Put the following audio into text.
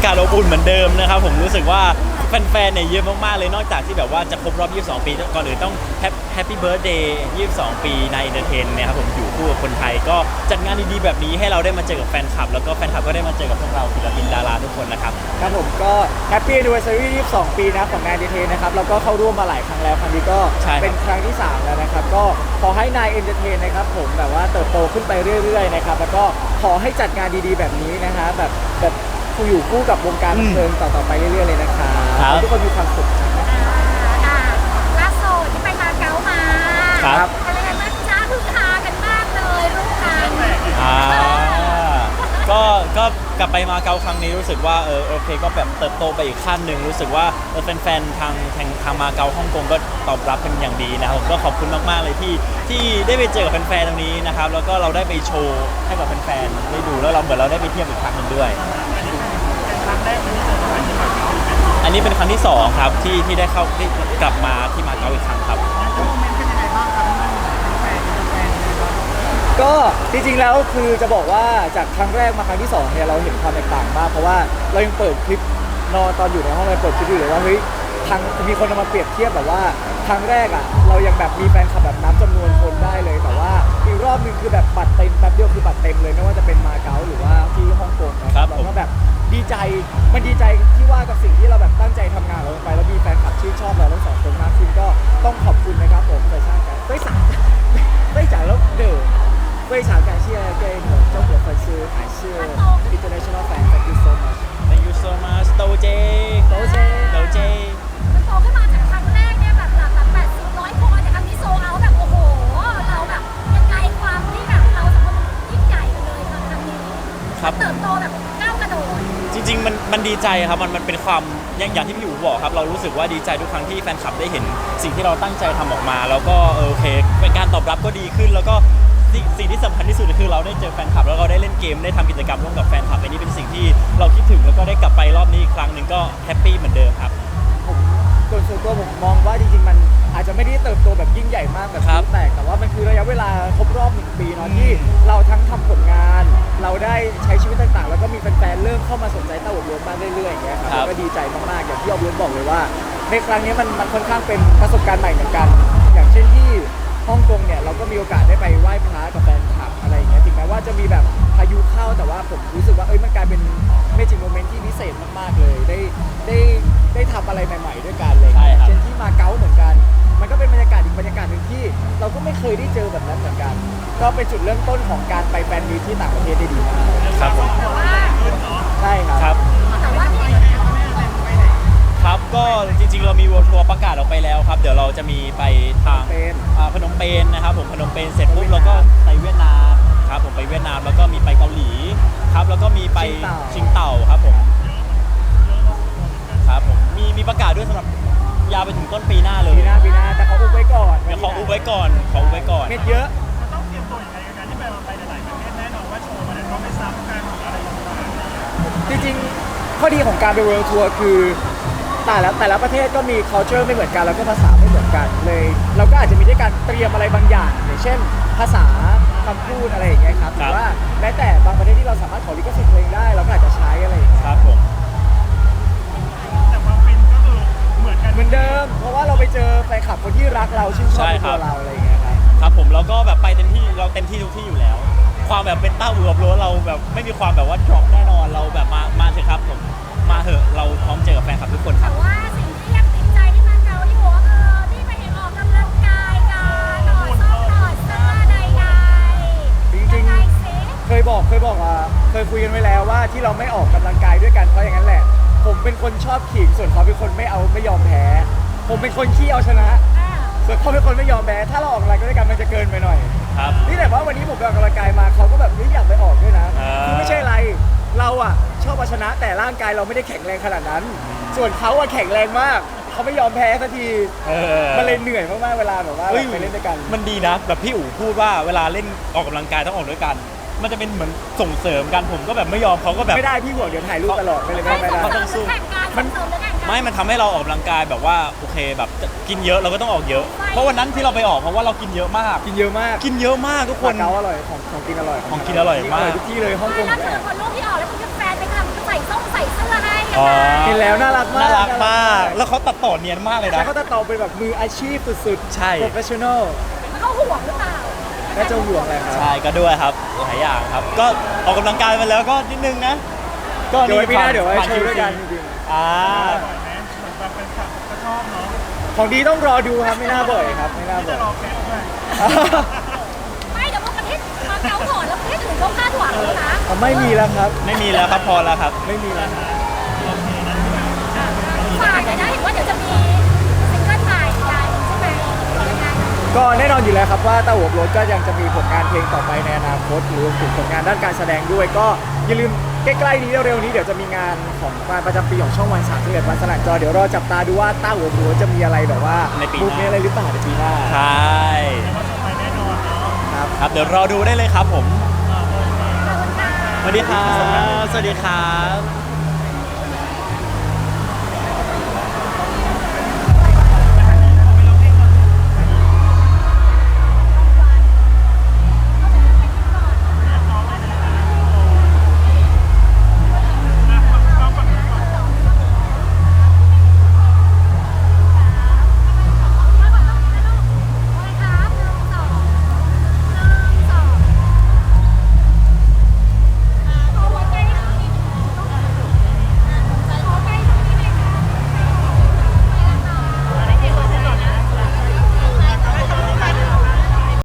ากาศอบอุ่นเหมือนเดิมนะครับผมรู้สึกว่าแฟนๆเนี่ยเยอะมากๆเลยนอกจากที่แบบว่าจะครบรอบ 22 ปีก่อนอื่นต้องแฮปปี้เบิร์ดเดย์22 ปีในเอนเตอร์เทนนะครับผมอยู่คู่กับคนไทยก็จัดงานดีๆแบบนี้ให้เราได้มาเจอกับแฟนคลับ แล้วก็แฟนคลับก็ได้มาเจอกับพวกเราศิลปินดาราทุกคนนะครับ ครับผมก็แฮปปี้ a n n i v e r s a r y 22 ปีนะของงานดีเทนนะครับแล้วก็เข้าร่วมมาหลายครั้งแล้วครั้งนี้ก็ใช่ครับ เป็นครั้งที่ 3 แล้วนะครับ ก็ขอให้นายเอนเตอร์เทนนะครับผมแบบว่าเติบโตขึ้นไปเรื่อยๆนะครับแล้วก็ขอให้จัดงานดีๆแบบนี้นะฮะแบบแบบ คู่อยู่คู่กับวงการบันเทิงต่อๆไปเรื่อยๆเลยนะครับครับ ให้ทุกคนมีความสุขนะครับ อ่าล่าสุดที่ไปมาเก๊ามาครับ อะไรกันบ้างจ้าคือฮากันมากเลยรูปนั้นอ่าก็ก็กลับไปมาเก๊าครั้งนี้รู้สึกว่าเออโอเคก็แบบเติบโตไปอีกขั้นหนึ่งรู้สึกว่าเออแฟนๆทางทางทางมาเก๊าฮ่องกงก็ตอบรับเป็นอย่างดีนะครับผมก็ขอบคุณมากๆเลยที่ที่ได้ไปเจอกับแฟนๆตรงนี้นะครับแล้วก็เราได้ไปโชว์ให้กับแฟนๆได้ดูแล้วเราเหมือนเราได้ไปเที่ยวอีกครั้งหนึ่งด้วย อั นนี้เป็นครั้งที่สองครับที่ที่ได้เข้าที่กลับมาที่มาเก๊าอีกครั้งครับก็จริงๆแล้วคือจะบอกว่าจากครั้งแรกมาครั้งที่สองเนี่ยเราเห็นความแตกต่างมากเพราะว่าเรายังเปิดคลิปนอนตอนอยู่ในห้องเราเปิดคลิปอยู่เลยว่าเฮ้ยทางมีคนเอามาเปรียบเทียบแบบว่าครั้งแรกอะเรายังแบบมีแฟนคลับแบบนับจำนวนคนได้เลยแต่ว่าอีกรอบหนึงคือแบบบัตรเต็มแป๊บเดียวคือบัตรเต็มเลยไม่ว่าจะเป็นมาเก๊าหรือว่าที่ฮ่องกงนะคครัรับบผม เราก็แบบดีใจมันดีใจที่ว่ากับสิ่งที่ ครับ เติบโตแบบก้าวกระโดดจริงๆมันมันดีใจครับมันมันเป็นความอย่างอย่างที่พี่อู๋บอกครับ เรารู้สึกว่าดีใจทุกครั้งที่แฟนคลับได้เห็น สิ่งที่เราตั้งใจทำออกมา แล้วก็เออโอเคเป็นการตอบรับก็ดีขึ้น แล้วก็สิ่งสิ่งที่สำคัญที่สุดคือเราได้เจอแฟนคลับแล้วเราได้เล่นเกมได้ทำกิจกรรมร่วมกับแฟนคลับอันนี้เป็นสิ่งที่เราคิดถึงแล้วก็ได้กลับไปรอบนี้อีกครั้งหนึ่งก็แฮปปี้เหมือนเดิมครับ ผมส่วนส่วนตัวผมมองว่าจริงๆ มันอาจจะไม่ได้เติบโตแบบยิ่งใหญ่มากแบบครับ แตกแต่ว่ามันคือระยะเวลาครบรอบหนึ่งปีเนาะที่เราทั้งทำผลงาน เราได้ใช้ชีวิตต่างๆ แล้วก็มีแฟนๆเริ่มเข้ามาสนใจเต้าอบรวมมากเรื่อยๆอย่างเงี้ยครับครับแล้วก็ดีใจมากๆอย่างที่อบรวมบอกเลยว่า ในครั้งนี้มันมันค่อนข้างเป็นประสบการณ์ใหม่เหมือนกัน อย่างเช่นที่ฮ่องกงเนี่ยเราก็มีโอกาสได้ไปไหว้พระกับแฟนคลับอะไรอย่างเงี้ยถึงแม้ว่าจะมีแบบพายุเข้าแต่ว่าผมรู้สึกว่าเอ้ยมันกลายเป็นเมจิกโมเมนต์ที่พิเศษมากๆเลย ได้ได้ได้ทำอะไรใหม่ ๆ ด้วย ก็เป็นจุดเริ่มต้นของการไปแฟนมีตที่ต่างประเทศได้ดีมากครับผมแต่ว่าใช่ครับครับแต่ว่าที่ครับก็จริงๆ เรามีวอร์ทัวร์ประกาศออกไปแล้วครับ เดี๋ยวเราจะมีไปทางเป็นอ่าพนมเปญนะครับผมพนมเปญเสร็จปุ๊บเราก็ไปเวียดนามครับผมไปเวียดนามแล้วก็มีไปเกาหลีครับ แล้วก็มีไปชิงเต่าครับผมครับผมมีมีประกาศด้วยสำหรับยาวไปถึงต้นปีหน้าเลยปีหน้าปีหน้าแต่เขาอุบไว้ก่อนเดี๋ยวขออุบไว้ก่อนขออุบไว้ก่อน เม็ดเยอะ ริงๆ ข้อดีของการไปเวิลด์ทัวร์คือแต่ละแต่ละประเทศก็มี culture ไม่เหมือนกันแล้วก็ภาษาไม่เหมือนกันเลย เราก็อาจจะมีด้วยการเตรียมอะไรบางอย่างอย่างเช่น ภาษาคำพูดอะไรอย่างเงี้ยครับหครัรืบอว่าแม้แต่บางประเทศที่เราสามารถขอลิขสิทธิ์เพลงได้เราก็อาจจะใช้อะไรอย่างเงี้ยครับผมแต่ความฟินก็คือเหมือนกันเหมือนเดิม เพราะว่าเราไปเจอแฟนคลับคนที่รักเราชื่นชอบในตัวเราอะไรอย่างเงี้ยครับครับผมแล้วก็แบบไปเต็มที่เราเต็มที่ทุกที่อยู่แล้ว ความแบบเป็นเต้าอู่กับโรสเราแบบไม่มีความแบบว่า drop แน่นอนเราแบบมามาเถอะครับผมมาเถอะเราพร้อมเจอกับแฟนคลับทุกคนคแต่รับ ว่าสิ่งที่ยังติดใจที่มาเก๊าอยู่ก็คือที่ไปออกกำลังกายกันถอดเสื้อถอดเสื้อใดๆจริงๆ ยังไสิ เคยบอกเคยบอกว่าเคยคุยกันไว้แล้วว่าที่เราไม่ออกกำลังกายด้วยกันเพราะอย่างนั้นแหละ ผมเป็นคนชอบขิงส่วนเขาเป็นคนไม่เอาไม่ยอมแพ้ ผมเป็นคนขี้เอาชนะ อ่า เขาเป็นคนไม่ยอมแพ้ถ้าเราออกกำลังกายด้วยกันมันจะเกินไปหน่อย ครับ นี่แต่ว่าวันนี้ผมไปออกกำลังกายมาเขาก็แบบเฮ้ยอยากไปออกด้วยนะอ่า คือไม่ใช่อะไร เราอะชอบเอาชนะแต่ร่างกายเราไม่ได้แข็งแรงขนาดนั้น ส่วนเขาอะแข็งแรงมาก เขาไม่ยอมแพ้สักที เออมันเลยเหนื่อยมากๆเวลาแบบว่าเฮ้ยไปเล่นด้วยกัน มันดีนะแบบพี่อู๋พูดว่าเวลาเล่นออกกำลังกายต้องออกด้วยกัน มันจะเป็นเหมือนส่งเสริมกันผมก็แบบไม่ยอมเขาก็แบบ ไม่ได้พี่ห่วงเดี๋ยวถ่ายรูปตลอดไม่เลยไม่ได้ เขาต้องสู้ แข่งกันมัน เสริมหรือแข่งกัน ไม่มันทำให้เราออกกำลังกายแบบว่าโอเคแบบจะกินเยอะเราก็ต้องออกเยอะ เพราะวันนั้นที่เราไปออกเพราะว่าเรากินเยอะมาก กินเยอะมากกินเยอะมากทุกคมานเก๊าอร่อยของของกินอร่อยของกินอร่อยมาก ทุกที่เลยฮ่องกงแล้วแอเธอบคนรูปที่ออกแล้วคุณแฟนไปทำใส่ส้มใส่เสื้อให้อ๋อเห็นแล้วน่ารักมากน่ารักมาก แล้วเขาตัดต่อเนียนมากเลยใช่นะเขาจะตอบเป็นแบบมืออาชีพสุดๆ ใช่ professional แล้วเขาห่วงหรือเปล่าน่าจะห่วงอะไรครับ ใช่ก็ด้วยครับหลายอย่างครับ ก็ออกกำลังกายมาแล้วก็นิดนึงนะ ก็เดี๋ยวไว้พี่หน้าเดี๋ยวไว้ผ่โชว์ด้วยกันจริง อ่าบ่อยไหมเหมือนแบบเป็นคลับก็ชอบเนาะๆของดีต้องรอดูครับไม่น่าบ่อยครับ ไม่น่าที่บ่จะอย รอแคทด้วยไม่เดี๋ยวพอประเทศมาเก๊าถอนแล้วประเทศอื่นเขาคาดหวังแล้วนะ อ๋อไม่มีแล้วครับ ไม่มีแล้วครับพอแล้วครับ ไม่มีแล้วครับฝากเลยนะเห็นว่าเดี๋ยวจะมีซิงเกิลใหม่กันใช่ไหมยังไงก็แน่นอนอยู่แล้วครับว่าเต้าหัวโบรถก็ยังจะมีผลงานเพลงต่อไปในอนาคตหรือถึงผลงานด้านการแสดงด้วย ก็อย่าลืม ใกล้ๆนี้เร็วๆนี้เดี๋ยวจะมีงานของงานประจำปีของช่องวันสามสิบเอ็ดวันสนั่นจอเดี๋ยวรอจับตาดูว่าเต้าหัวโบรถจะมีอะไรแบบว่าในปีหน้ามุกนี้อะไรหรือเปล่าในปีหน้าใช่เขาชมไปแน่นอนเนาะครับ ครับเดี๋ยวรอดูได้เลยครับผมขอบคุณค่ะสวัสดีครับสวัสดีครับ